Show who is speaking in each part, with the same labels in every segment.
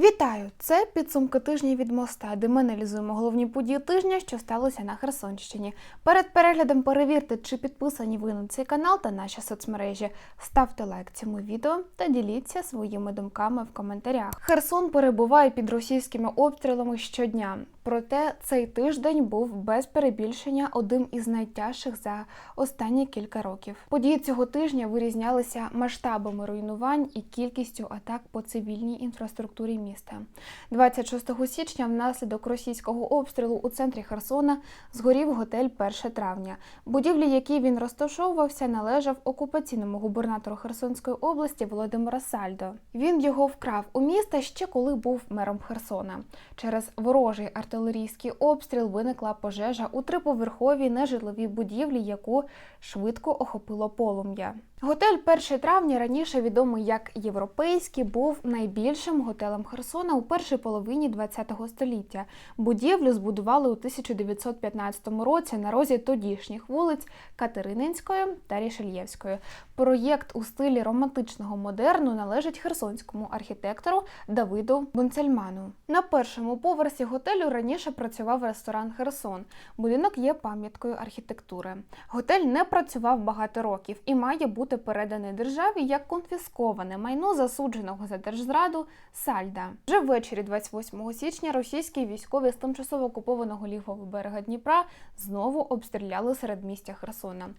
Speaker 1: Вітаю! Це підсумки тижня від моста, де ми аналізуємо головні події тижня, що сталося на Херсонщині. Перед переглядом перевірте, чи підписані ви на цей канал та наші соцмережі. Ставте лайк цьому відео та діліться своїми думками в коментарях. Херсон перебуває під російськими обстрілами щодня. Проте цей тиждень був без перебільшення одним із найтяжчих за останні кілька років. Події цього тижня вирізнялися масштабами руйнувань і кількістю атак по цивільній інфраструктурі міста. 26 січня внаслідок російського обстрілу у центрі Херсона згорів готель 1 травня. Будівлі, які він розташовувався, належав окупаційному губернатору Херсонської області Володимира Сальдо. Він його вкрав у міста ще коли був мером Херсона. Через ворожий артилерійський обстріл виникла пожежа у триповерховій нежитловій будівлі, яку швидко охопило полум'я. Готель 1 травня, раніше відомий як європейський, був найбільшим готелем Херсона у першій половині ХХ століття. Будівлю збудували у 1915 році на розі тодішніх вулиць Катерининської та Рішельєвської. Проєкт у стилі романтичного модерну належить херсонському архітектору Давиду Бунцельману. На першому поверсі готелю раніше працював ресторан Херсон. Будинок є пам'яткою архітектури. Готель не працював багато років і має бути переданий державі як конфісковане майно засудженого за держзраду Сальда. Вже ввечері 28 січня російські військові з тимчасово окупованого лівого берега Дніпра знову обстріляли середмістя Херсона.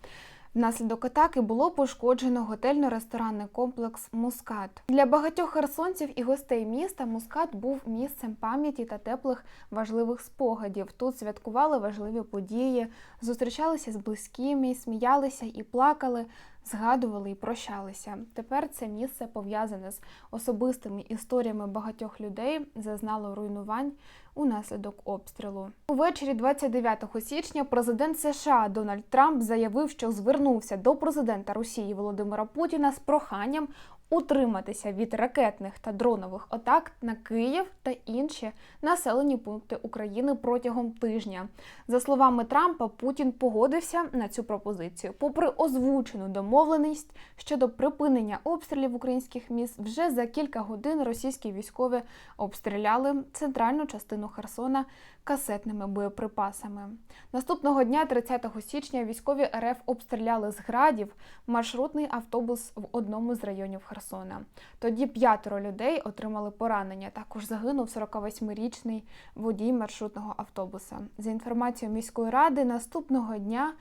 Speaker 1: Внаслідок атаки було пошкоджено готельно-ресторанний комплекс Мускат. Для багатьох херсонців і гостей міста Мускат був місцем пам'яті та теплих важливих спогадів. Тут святкували важливі події, зустрічалися з близькими, сміялися і плакали, згадували і прощалися. Тепер це місце пов'язане з особистими історіями багатьох людей, зазнало руйнувань унаслідок обстрілу. Увечері 29 січня президент США Дональд Трамп заявив, що звернувся до президента Росії Володимира Путіна з проханням утриматися від ракетних та дронових атак на Київ та інші населені пункти України протягом тижня. За словами Трампа, Путін погодився на цю пропозицію. Попри озвучену домовленість щодо припинення обстрілів українських міст, вже за кілька годин російські військові обстріляли центральну частину Херсона касетними боєприпасами. Наступного дня, 30 січня, військові РФ обстріляли з градів маршрутний автобус в одному з районів Херсона. Тоді п'ятеро людей отримали поранення. Також загинув 48-річний водій маршрутного автобуса. За інформацією міської ради, наступного дня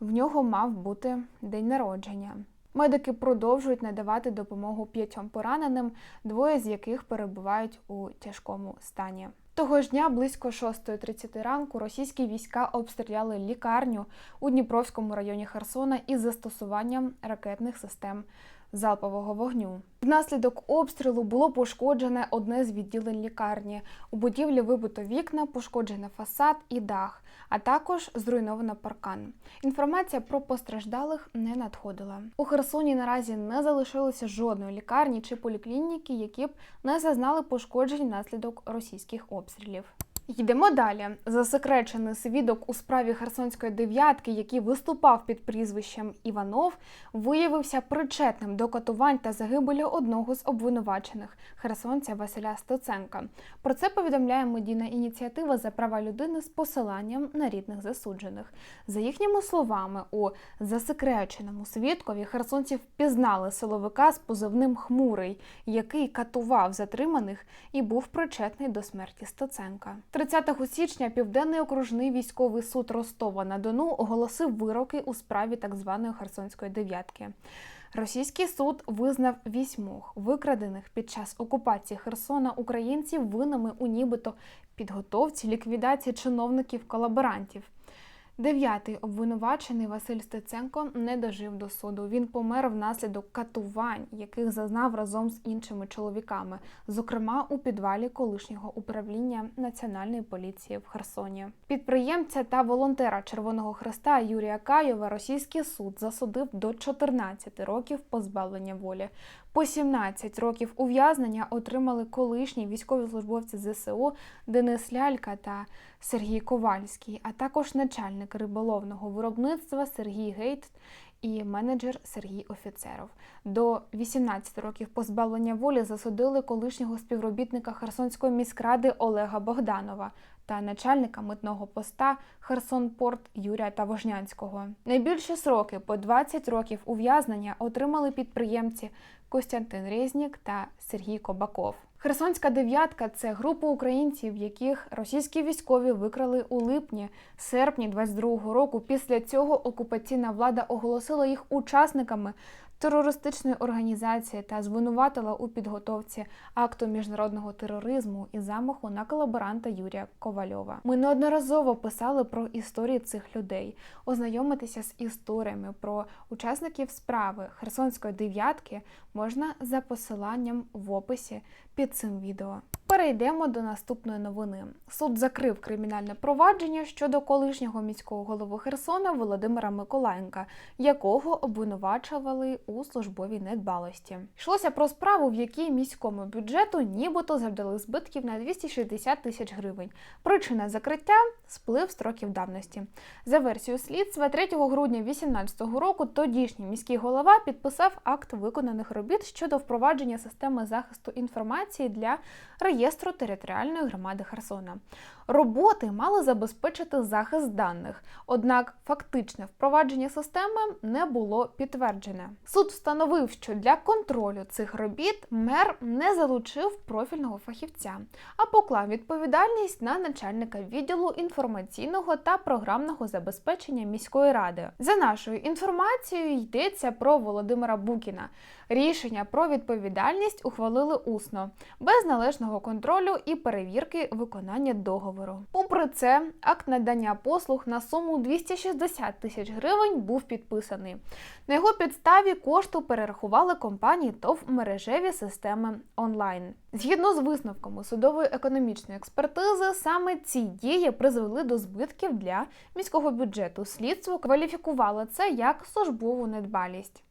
Speaker 1: в нього мав бути день народження. Медики продовжують надавати допомогу п'ятьом пораненим, двоє з яких перебувають у тяжкому стані. Того ж дня близько 6.30 ранку російські війська обстріляли лікарню у Дніпровському районі Херсона із застосуванням ракетних систем залпового вогню. Внаслідок обстрілу було пошкоджене одне з відділень лікарні. У будівлі вибито вікна, пошкоджений фасад і дах, а також зруйновано паркан. Інформація про постраждалих не надходила. У Херсоні наразі не залишилося жодної лікарні чи поліклініки, які б не зазнали пошкоджень внаслідок російських обстрілів. Йдемо далі. Засекречений свідок у справі Херсонської дев'ятки, який виступав під прізвищем Іванов, виявився причетним до катувань та загибелі одного з обвинувачених херсонця Василя Стоценка. Про це повідомляє медійна ініціатива за права людини з посиланням на рідних засуджених. За їхніми словами, у засекреченому свідкові херсонці впізнали силовика з позивним Хмурий, який катував затриманих і був причетний до смерті Стоценка. 30 січня Південний окружний військовий суд Ростова на Дону оголосив вироки у справі так званої Херсонської дев'ятки. Російський суд визнав вісьмох викрадених під час окупації Херсона українців винами у нібито підготовці ліквідації чиновників-колаборантів. Дев'ятий обвинувачений Василь Стеценко не дожив до суду. Він помер внаслідок катувань, яких зазнав разом з іншими чоловіками, зокрема у підвалі колишнього управління національної поліції в Херсоні. Підприємця та волонтера Червоного Хреста Юрія Кайова російський суд засудив до 14 років позбавлення волі. По 17 років ув'язнення отримали колишні військовослужбовці ЗСУ Денис Лялька та Сергій Ковальський, а також начальник риболовного виробництва Сергій Гейт і менеджер Сергій Офіцеров. До 18 років позбавлення волі засудили колишнього співробітника Херсонської міськради Олега Богданова та начальника митного поста Херсонпорт Юрія Тавожнянського. Найбільші сроки по 20 років ув'язнення отримали підприємці Костянтин Резнік та Сергій Кобаков. Херсонська дев'ятка це група українців, яких російські військові викрали у липні, серпні 22-го року. Після цього окупаційна влада оголосила їх учасниками терористичної організації та звинуватила у підготовці акту міжнародного тероризму і замаху на колаборанта Юрія Ковальова. Ми неодноразово писали про історії цих людей, ознайомитися з історіями про учасників справи Херсонської дев'ятки можна за посиланням в описі під цим відео. Перейдемо до наступної новини. Суд закрив кримінальне провадження щодо колишнього міського голови Херсона Володимира Миколаєнка, якого обвинувачували у службовій недбалості. Йшлося про справу, в якій міському бюджету нібито завдали збитків на 260 тисяч гривень. Причина закриття сплив строків давності. За версією слідства, 3 грудня 2018 року тодішній міський голова підписав акт виконаних робіт щодо впровадження системи захисту інформації для реєстру територіальної громади Херсона. Роботи мали забезпечити захист даних, однак фактичне впровадження системи не було підтверджене. Суд встановив, що для контролю цих робіт мер не залучив профільного фахівця, а поклав відповідальність на начальника відділу інформаційного та програмного забезпечення міської ради. За нашою інформацією йдеться про Володимира Букіна. Рішення про відповідальність ухвалили усно, без належного контролю і перевірки виконання договору. Попри це, акт надання послуг на суму 260 тисяч гривень був підписаний. На його підставі кошту перерахували компанії ТОВ мережеві системи онлайн. Згідно з висновками судової економічної експертизи, саме ці дії призвели до збитків для міського бюджету. Слідство кваліфікувало це як службову недбалість.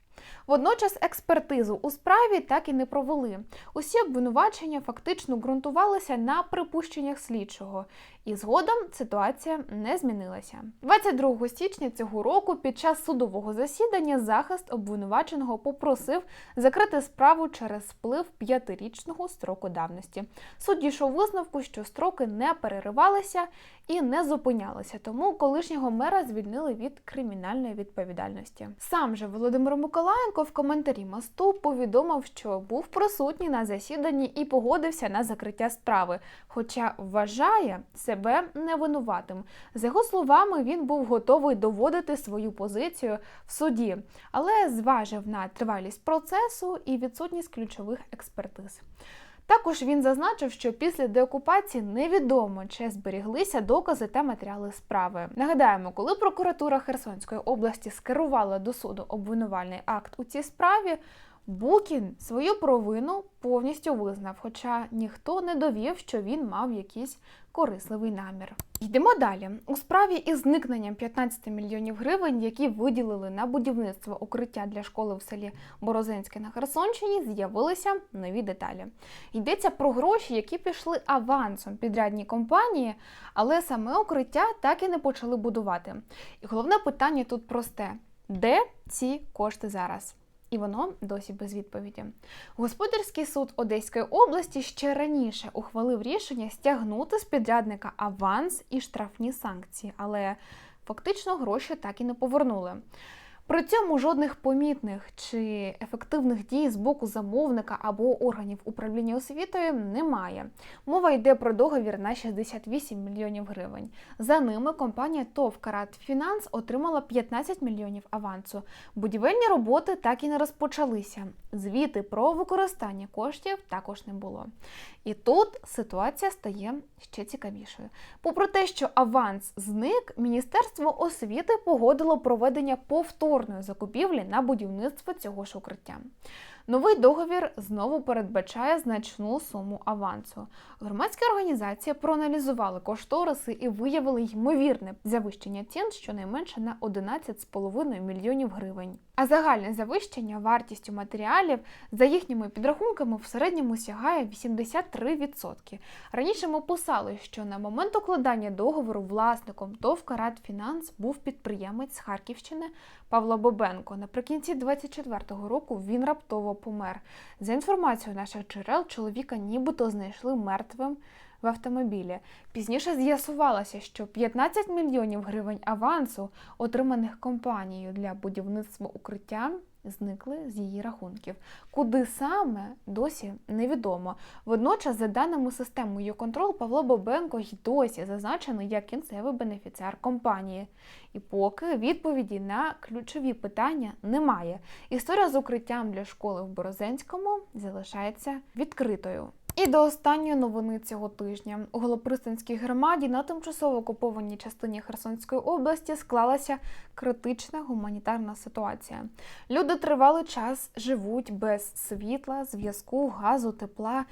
Speaker 1: Водночас експертизу у справі так і не провели. Усі обвинувачення фактично ґрунтувалися на припущеннях слідчого, і згодом ситуація не змінилася. 22 січня цього року під час судового засідання захист обвинуваченого попросив закрити справу через сплив п'ятирічного строку давності. Суд дійшов висновку, що строки не переривалися і не зупинялися, тому колишнього мера звільнили від кримінальної відповідальності. Сам же Володимир Миколаєнко в коментарі мосту повідомив, що був присутній на засіданні і погодився на закриття справи, хоча вважає себе невинуватим. За його словами, він був готовий доводити свою позицію в суді, але зважив на тривалість процесу і відсутність ключових експертиз. Також він зазначив, що після деокупації невідомо чи зберіглися докази та матеріали справи. Нагадаємо, коли прокуратура Херсонської області скерувала до суду обвинувальний акт у цій справі. Букін свою провину повністю визнав, хоча ніхто не довів, що він мав якийсь корисливий намір. Йдемо далі. У справі із зникненням 15 мільйонів гривень, які виділили на будівництво укриття для школи в селі Борозенське на Херсонщині, з'явилися нові деталі. Йдеться про гроші, які пішли авансом підрядній компанії, але саме укриття так і не почали будувати. І головне питання тут просте: де ці кошти зараз? І воно досі без відповіді. Господарський суд Одеської області ще раніше ухвалив рішення стягнути з підрядника аванс і штрафні санкції, але фактично гроші так і не повернули. При цьому жодних помітних чи ефективних дій з боку замовника або органів управління освітою немає. Мова йде про договір на 68 мільйонів гривень. За ними компанія ТОВ «Карат Фінанс отримала 15 мільйонів авансу. Будівельні роботи так і не розпочалися. Звіти про використання коштів також не було. І тут ситуація стає ще цікавішою. Попри те, що аванс зник, Міністерство освіти погодило проведення повторної закупівлі на будівництво цього ж укриття. Новий договір знову передбачає значну суму авансу. Громадські організації проаналізували кошториси і виявили ймовірне завищення цін щонайменше на 11,5 мільйонів гривень. А загальне завищення вартістю матеріалів за їхніми підрахунками в середньому сягає 83%. Раніше ми писали, що на момент укладання договору власником ТОВ «Карат Фінанс» був підприємець з Харківщини Павло Бобенко. Наприкінці 24-го року він раптово помер. За інформацією наших джерел, чоловіка нібито знайшли мертвим в автомобілі. Пізніше з'ясувалося, що 15 мільйонів гривень авансу, отриманих компанією для будівництва укриття, зникли з її рахунків. Куди саме досі невідомо. Водночас, за даними системи «Юконтрол», Павло Бобенко й досі зазначений як кінцевий бенефіціар компанії. І поки відповіді на ключові питання немає. Історія з укриттям для школи в Борозенському залишається відкритою. І до останньої новини цього тижня у Голопристанській громаді на тимчасово окупованій частині Херсонської області склалася критична гуманітарна ситуація. Люди тривалий час живуть без світла, зв'язку, газу, тепла.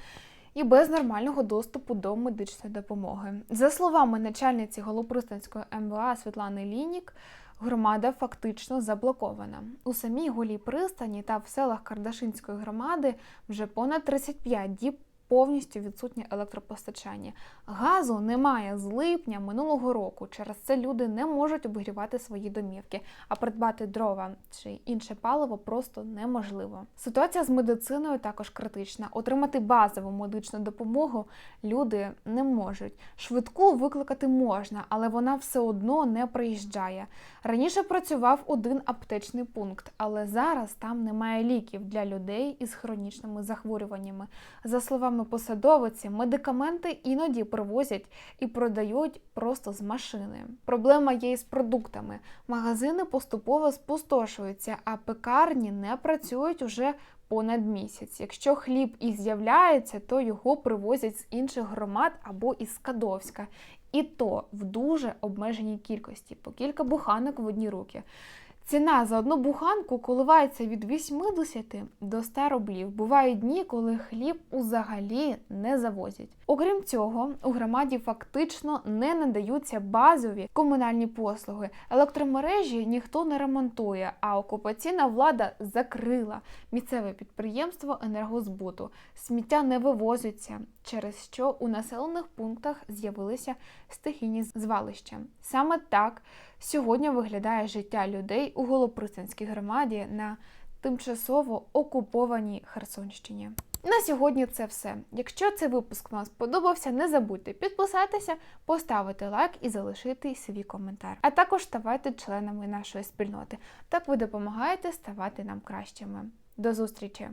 Speaker 1: І без нормального доступу до медичної допомоги. За словами начальниці Голопристанської МВА Світлани Лінік, громада фактично заблокована. У самій голій пристані та в селах Кардашинської громади вже понад 35 діб повністю відсутнє електропостачання. Газу немає з липня минулого року. Через це люди не можуть обігрівати свої домівки, а придбати дрова чи інше паливо просто неможливо. Ситуація з медициною також критична. Отримати базову медичну допомогу люди не можуть. Швидку викликати можна, але вона все одно не приїжджає. Раніше працював один аптечний пункт, але зараз там немає ліків для людей із хронічними захворюваннями. За словами посадовиці, медикаменти іноді привозять і продають просто з машини. Проблема є і з продуктами. Магазини поступово спустошуються, а пекарні не працюють уже понад місяць. Якщо хліб і з'являється, то його привозять з інших громад або із Кадовська. І то в дуже обмеженій кількості, по кілька буханок в одні руки. Ціна за одну буханку коливається від 80 до 100 рублів. Бувають дні, коли хліб взагалі не завозять. Окрім цього, у громаді фактично не надаються базові комунальні послуги. Електромережі ніхто не ремонтує, а окупаційна влада закрила місцеве підприємство енергозбуту. Сміття не вивозиться, через що у населених пунктах з'явилися стихійні звалища. Саме так сьогодні виглядає життя людей у Голоприсинській громаді на тимчасово окупованій Херсонщині. На сьогодні це все. Якщо цей випуск вам сподобався, не забудьте підписатися, поставити лайк і залишити свій коментар. А також ставайте членами нашої спільноти. Так ви допомагаєте ставати нам кращими. До зустрічі!